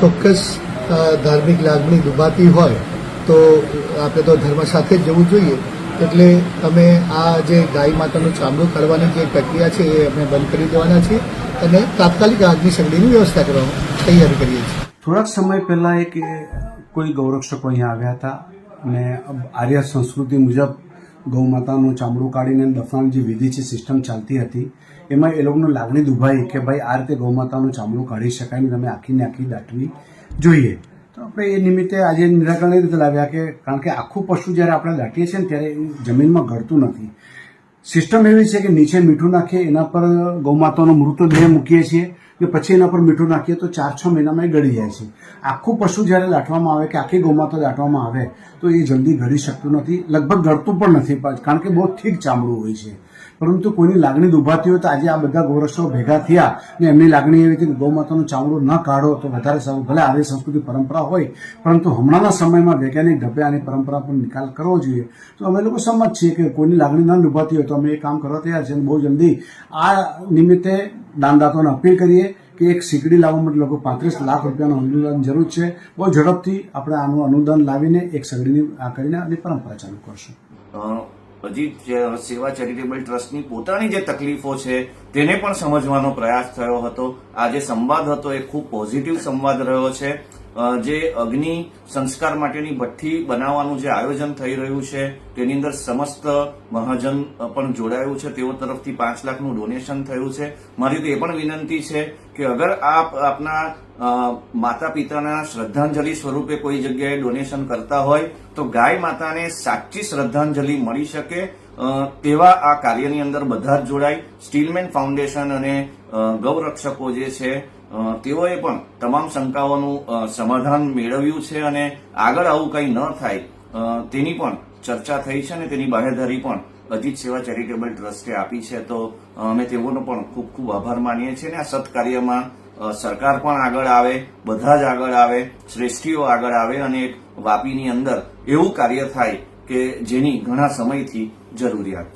ચોક્કસ ધાર્મિક લાગણી દુભાતી હોય તો આપણે તો ધર્મ સાથે જ જવું જોઈએ. એટલે અમે આ જે ગાય માતાનું ચામડું કાઢવાની જે પ્રક્રિયા છે એ અમે બંધ કરી દેવાના છીએ અને તાત્કાલિક આગની સગડીની વ્યવસ્થા કરવા તૈયારી કરીએ છીએ. થોડાક સમય પહેલાં એક કોઈ ગૌરક્ષકો અહીંયા આવ્યા હતા અને આર્ય સંસ્કૃતિ મુજબ ગૌ માતાનું ચામડું કાઢીને દફનાની જે વિધિ છે સિસ્ટમ ચાલતી હતી, એમાં એ લોકોની લાગણી દુભાઈ કે ભાઈ આ રીતે ગૌ માતાનું ચામડું કાઢી શકાય ને તમે આખીને આખી દાટવી જોઈએ. તો આપણે એ નિમિત્તે આજે નિરાકરણ એ રીતે લાવ્યા કે કારણ કે આખું પશુ જ્યારે આપણે દાટીએ છીએ ને ત્યારે જમીનમાં ગળતું નથી. સિસ્ટમ એવી છે કે નીચે મીઠું નાખીએ, એના પર ગૌમાતાનો મૃતદેહ મૂકીએ છીએ કે પછી એના પર મીઠું નાખીએ તો ચાર છ મહિનામાં એ ગળી જાય છે. આખું પશુ જ્યારે દાટવામાં આવે, કે આખી ગૌમાતા દાટવામાં આવે, તો એ જલ્દી ગળી શકતું નથી. લગભગ ગળતું પણ નથી કારણ કે બહુ ઠીક ચામડું હોય છે. પરંતુ કોઈની લાગણી દુભાતી હોય તો આજે આ બધા ગોરસો ભેગા થયા ને એમની લાગણી એવી હતી કે ગૌમાતાનું ચામડું ન કાઢો તો વધારે સારું ભલે આવી સંસ્કૃતિ પરંપરા હોય, પરંતુ હમણાંના સમયમાં વૈજ્ઞાનિક ઢબે આની પરંપરા પર નિકાલ કરવો જોઈએ. તો અમે લોકો સમજ છીએ કે કોઈની લાગણી ન દુભાતી હોય તો અમે એ કામ કરવા તૈયાર અને બહુ જલ્દી આ નિમિત્તે દાનદાતાઓને અપીલ કરીએ કે એક સીકડી લાવવા માટે લોકો પાંત્રીસ લાખ રૂપિયાનું અનુદાન જરૂર છે. બહુ ઝડપથી આપણે આનું અનુદાન લાવીને એક સગડીની આ કરીને આની પરંપરા ચાલુ કરશું. હજી સેવા ચેરિટેબલ ટ્રસ્ટની પોતાની જે તકલીફો છે તેને પણ સમજવાનો પ્રયાસ થયો હતો. આ જે સંવાદ હતો, એ ખૂબ પોઝિટિવ સંવાદ રહ્યો છે. જે અગ્નિ સંસ્કાર માટેની ભઠ્ઠી બનાવવાનું જે આયોજન થઈ રહ્યું છે, તેની અંદર સમસ્ત મહાજન પણ જોડાયું છે. તેઓ તરફથી પાંચ લાખનું ડોનેશન થયું છે. મારી તો એ પણ વિનંતી છે કે અગર આપ આપના માતા પિતાના શ્રદ્ધાંજલિ સ્વરૂપે કોઈ જગ્યાએ ડોનેશન કરતા હોય, તો ગાય માતાને સાચી શ્રદ્ધાંજલિ મળી શકે. તેવા આ કાર્યની અંદર બધા જ જોડાય. સ્ટીલમેન ફાઉન્ડેશન અને ગૌરક્ષકો જે છે તેઓએ પણ તમામ શંકાઓનું સમાધાન મેળવ્યું છે અને આગળ આવું કંઈ ન થાય તેની પણ ચર્ચા થઈ છે અને તેની બાહેધરી પણ અજીત સેવા ચેરિટેબલ ટ્રસ્ટે આપી છે. તો અમે તેઓનો પણ ખૂબ ખૂબ આભાર માનીએ છીએ અને આ સત્કાર્યમાં સરકાર પણ આગળ આવે, બધા જ આગળ આવે, શ્રેષ્ઠીઓ આગળ આવે અને એક વાપીની અંદર એવું કાર્ય થાય કે જેની ઘણા સમયથી જરૂરિયાત છે.